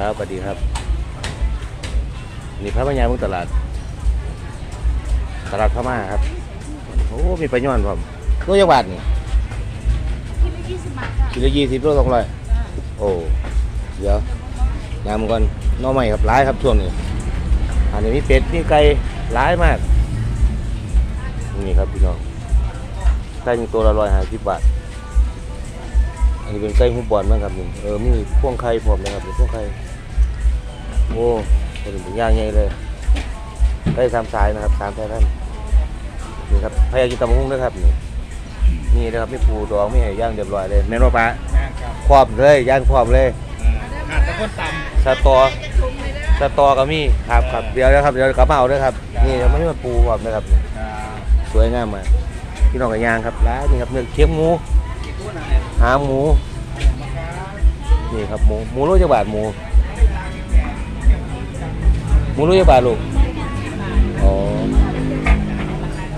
ครับสวัสดีครับ นี่พระพญาเมืองตลาด ตลาดพม่าครับ โอ้ มีปลาย่อนผมตัวยักบาทนี่คิดละยี่สิบบาทค่ะกิโลยี่สิบโลสองร้อยโอ้ เดี๋ยวยามก่อนหน้อใหม่ครับร้ายครับช่วงนี้ อันนี้มีเป็ดมีไก่ร้ายมาก นี่ครับพี่น้องไก่หนึ่งตัวละร้อยห้าสิบบาท อันนี้เป็นไก่หุบบอลมั้งครับนี่เออมีพวงไข่พร้อมนะครับเป็นพวงไข่โอ้เป็นถึงย่างใหญ่เลยไก่สามสายนะครับสามสายท่านนี่ครับพยากินตำบักหุ่งด้วยครับนี่นี่นะครับมีปูดองมีไห้ย่างเรียบร้อยเลยแม่นว่าปลานะครับครอบเลยย่างครอบเลยหาดตะก้นตสตอสตอก็มีครับครับเดี๋ยวนะครับเดี๋ยวกลับมาเอาด้วยครับนี่ยังไม่มาปูครอบนะครับำอ่าสวยงามมากพี่น้องกับยางครับร้านนี่ครับเนื้อเคียงหมูกี่ตัวนะเนี่ย หาหมูนี่ครับหมูหมูโลจักบาทหมูหมูโลจักบาทลูกอ๋อ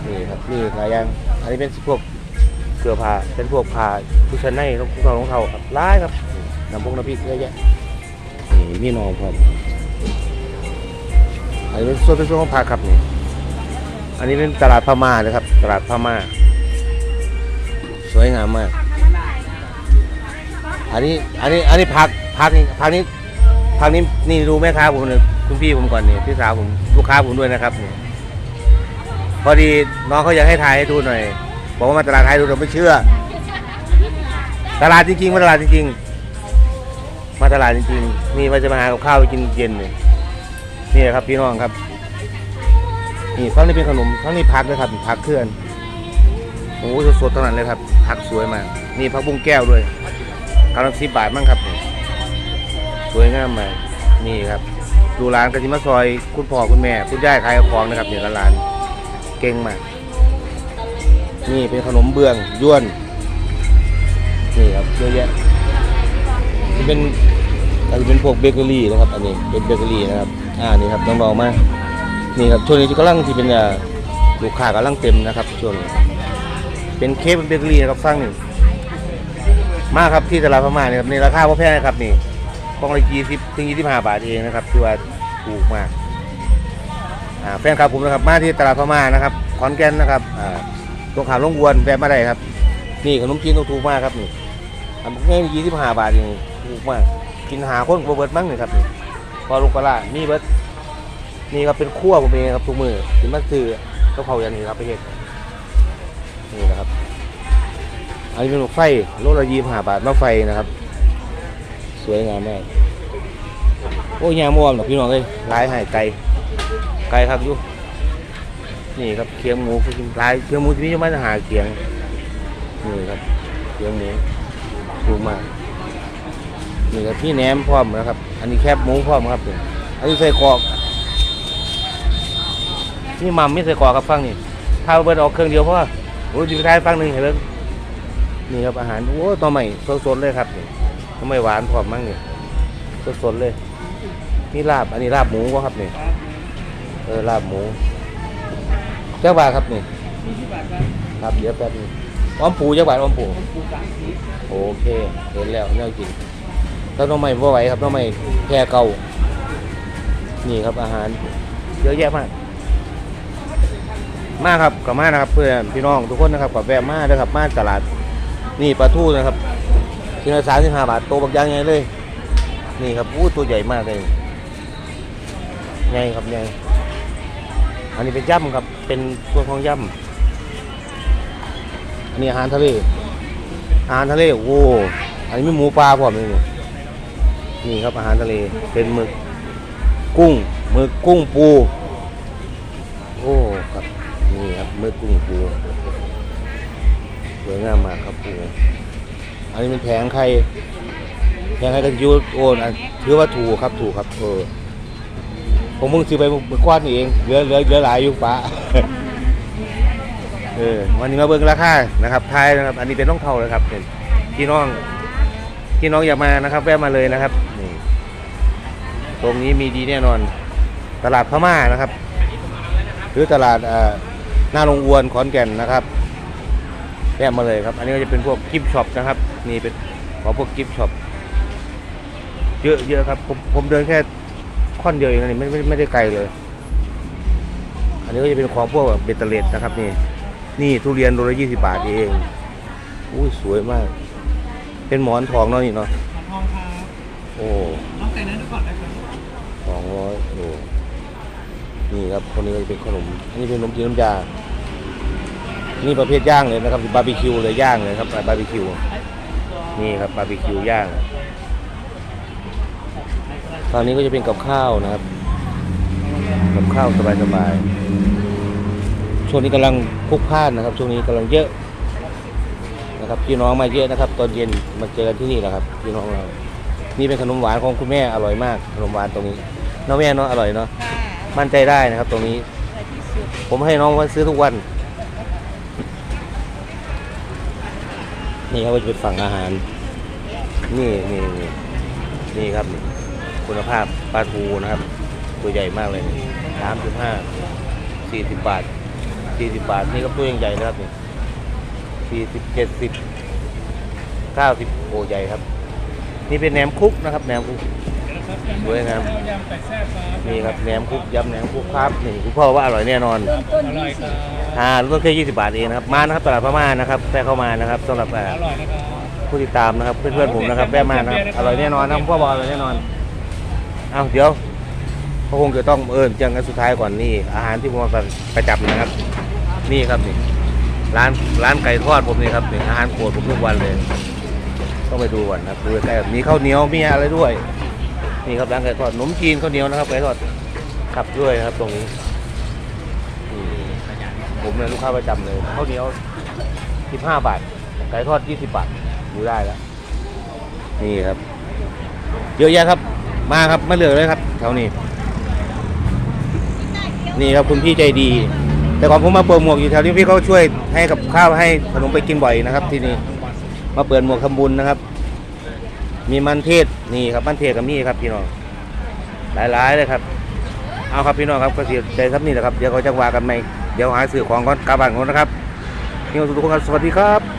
นี่ครับนี่หลายอย่างอันนี้เป็นพวกเกลือผ้าเป็นพวกผ้าผู้ชนในรองเท้ารองเท้าครับร้ายครับน้ำพงน้ำพริกเยอะแยะนี่มีนองครับอันนี้เป็นส่วนเป็นส่วนของผักครับนี่อันนี้เป็นตลาดพม่านะครับ ตลาดพม่า สวยงามมาก อันนี้อันนี้อันนี้พักพักนี่พักนี้พักนี้นี่ดูแม่ค้าผมเลยคุณพี่ผมก่อนนี่พี่สาวผมลูกค้าผมด้วยนะครับนี่พอดีน้องเขาอยากให้ถ่ายให้ดูหน่อยบอกว่ามาตลาดไทยดูเราไม่เชื่อ ตลาดจริงๆมาตลาดจริงๆมาตลาดจริงๆนี่ว่าจะมาหากับข้าวไปกินเย็นนี่นี่ครับพี่น้องครับนี่ทั้งนี้เป็นขนมทั้งนี้พักด้วยครับพักเคลื่อนโอ้โหสดๆทั้งนั้นเลยครับพักสวยมากนี่พักบุ้งแก้วด้วย กำลังสิบบาทมั้งครับสวยงามมากนี่ครับ ดูร้านกะทิมาซอย คุณพ่อคุณแม่ คุณย่ายขายของนะครับเนี่ยร้านเก่งมาก นี่เป็นขนมเบื้องยวน นี่ครับเยอะแยะนี่เป็นอันนี้เป็นพวกเบเกอรี่นะครับ อันนี้เป็นเบเกอรี่นะครับ อ่านี่ครับน้องๆมานี่ครับช่วงนี้ที่กำลังที่เป็นลูกค้ากำลังเต็มนะครับช่วงนี้เป็นเค้กเป็นเบเกอรี่นะครับฟังนึ่ มากครับที่ตลาดพม่าเนี่ยครับในราคาพ่แพงนะครับนี่กล่องละยี่สิบถึงยี่สิบห้าบาทเองนะครับที่ว่าถูกมากอ่าแฟนคลับผมนะครับมาที่ตลาดพม่านะครับขอนแก่นนะครับอ่าตรงขามลงวนแวะมาได้ครับ นี่ขนมจีนต้องถูกมากครับนี่อันนี้ยี่สิบห้าบาทเองถูกมากกินหาคนบ่เบิดมั้งนี่ครับนี่พอลูกปลาร้ามีเบิร์ดนี่ครับเป็นขั้วผมเองครับทุกมือถึงมาซื้อก็เขาย่างนี้ครับไปเฮ็ดนี่นะครับ อันนี้เป็นหมวกไฟโลละยี่ห้าบาทมาไฟนะครับ สวยงามมากโอ้ยยาม่วงหรอพี่น้องเอ้ยลายหายไก่ไก่ครับยุนี่ครับเคียงหมูลายเคียงหมูที่นี่จะมาหาเคียงนี่ครับเคียงหมูถูกมากนี่ครับพี่แหนมพร้อมนะครับ อันนี้แคบหมูพร้อมครับอันนี้ใส่กรอกนี่มัมไม่ใส่กรอกครับฟังนี่ถ้าเอาเบิดออกเครื่องเดียวเพราะว่าโอ้ยดีไปท้ายฟังหนึ่งเห็นไหม นี่ครับอาหารโอ้ตัวใหม่สดๆเลยครับนี่ตัวใหม่หวานพร้อมมั้งนี่สดๆเลยนี่ลาบอันนี้ลาบหมูวะครับนี่เออลาบหมูเจ้าบาทครับนี่ครับเดี๋ยวแป๊บนึงอ้อมปูเจ้าบาทอ้อมปูโอเคเห็นแล้วเนี่ยกินแล้วน้องใหม่พ่ไหวครับน้องใหม่แค่เก่านี่ครับอาหารเยอะแยะมาก มากครับกลับมานะครับเพื่อนพี่น้องทุกคนนะครับกับแวะมาเลยครับมาตลาด นี่ปลาทูนะครับชิ้นละสามสิบห้าบาทโตบักยางไงเลย นี่ครับอู้ตัวใหญ่มากเลยไงครับไงอันนี้เป็นย่ำครับ เป็นตัวของย่ำอันนี้อาหารทะเล อาหารทะเลโอ้อันนี้มีหมูปลาพร้อมเลยนี่นี่ครับอาหารทะเล เป็นหมึก กุ้งหมึกกุ้งปู โอ้ครับ นี่ครับหมึกกุ้งปู สวยงามมากครับปูอันนี้เป็นแผงไข่แผงไข่กันยูโอนอันถือว่าถูกครับถูกครับเออผมมึงซื้อไปเมื่อก้อนนี่เองเหลือเหลือเหลือหลายอยู่ป้าเออวันนี้มาเบิ่งราคานะครับไทยนะครับ อันนี้เป็นน้องเท่าเลยครับเป็นพี่น้องพี่น้องอยากมานะครับ แวะมาเลยนะครับนี่ตรงนี้มีดีแน่นอน ตลาดพม่านะครับ หรือตลาดอ่อหน้าโรงอวนขอนแก่นนะครับ แวะมาเลยครับ อันนี้ก็จะเป็นพวกกิฟต์ช็อปนะครับ นี่เป็นของพวกกิฟต์ช็อปเยอะเยอะครับ ผมผมเดินแค่ค่อนเดียวเองนะนี่ไม่ไม่ไม่ได้ไกลเลย อันนี้ก็จะเป็นของพวกแบบเบตเตอร์เลดนะครับนี่ นี่ทุเรียนโลละยี่สิบาทเองอุ้ยสวยมาก เป็นหมอนทองเนาะนี่เนาะทองครับโอ้น้องแต่งนั้นดูก่อนได้ครับสองร้อยโอ้นี่ครับคนนี้ก็จะเป็นขนมอันนี้เป็นขนมจีนน้ำยา นี่ประเภทย่างเลยนะครับบาร์บีคิวเลยย่างเลยครับบาร์บีคิวนี่ครับบาร์บีคิวย่างตอนนี้ก็จะเป็นกับข้าวนะครับกับข้าวสบายๆช่วงนี้กำลังพลุกพล่านนะครับ ช่วงนี้กำลังเยอะนะครับพี่น้องมาเยอะนะครับ ตอนเย็นมาเจอกันที่นี่แหละครับพี่น้องเรานี่เป็นขนมหวานของคุณแม่อร่อยมากขนมหวานตรงนี้น้องแม่เนาะอร่อยเนาะค่ะมั่นใจได้นะครับ ตรงนี้อะไรที่สุดผมให้น้องมาซื้อทุกวัน นี่ครับก็จะเป็นฝั่งอาหาร นี่นี่นี่นี่ครับ คุณภาพปลาทูนะครับ ตัวใหญ่มากเลยสามสิบห้าสี่สิบบาทสี่สิบบาท นี่ก็ตัวยังใหญ่นะครับนี่สี่สิบเจ็ดสิบเก้าสิบโอใหญ่ครับ นี่เป็นแหนมคุกนะครับแหนมคุก สวยงามยำไก่แซ่บครับนี่ครับแหนมคุกยำแหนมคุกครับนี่คุณพ่อว่าอร่อยแน่นอนเริ่มต้นอร่อยยี่คสิรับบอ่าลดแค่20 บาทเองนะครับมานะครับตลาดพม่านะครับแวะเข้ามานะครับสำหรับอ่าอร่อยนะครับผู้ติดตามนะครับเพื่อนๆผมนะครับแวะมานะครับอร่อยแน่นอนนะพ่อบอกอร่อยแน่นอนเอาเดี๋ยวก็คงจะต้องเอิญจังกันสุดท้ายก่อนนี่อาหารที่ผมมาประจำนะครับ นี่ครับนี่ร้านร้านไก่ทอดผมนี่ครับนี่อาหารโปรดผมทุกวันเลย ต้องไปดูก่อนนะครับดูใกล้ๆมีข้าวเหนียวมีอะไรด้วย นี่ครับร้านไก่ทอดขนมจีนข้าวเหนียวนะครับไก่ทอดขับด้วยนะครับตรงนี้ผมเป็นลูกค้าประจำเลยข้าวเหนียว 15 บาท ไก่ทอด 20 บาทดูได้แล้ว นี่ครับ เยอะแยะครับ มาครับมาเหลือเลยครับแถวนี้ นี่ครับคุณพี่ใจดี แต่ก่อนผมมาเปิดหมวกอยู่แถวนี้พี่เขาช่วยให้กับข้าวให้ขนมไปกินบ่อยนะครับ ที่นี่มาเปิดหมวกทำบุญนะครับ มีมันเทศนี่ครับมันเทศกับนี่ครับพี่น้องหลายๆเลยครับ เอาครับพี่น้องครับก็เสียใจครับนี่แหละครับเดี๋ยวเขาจะว่ากันไหมเดี๋ยวหาสื่อของก่อนกลับบ้านก่อนนะครับนี่ทุกคนครับสวัสดีครับ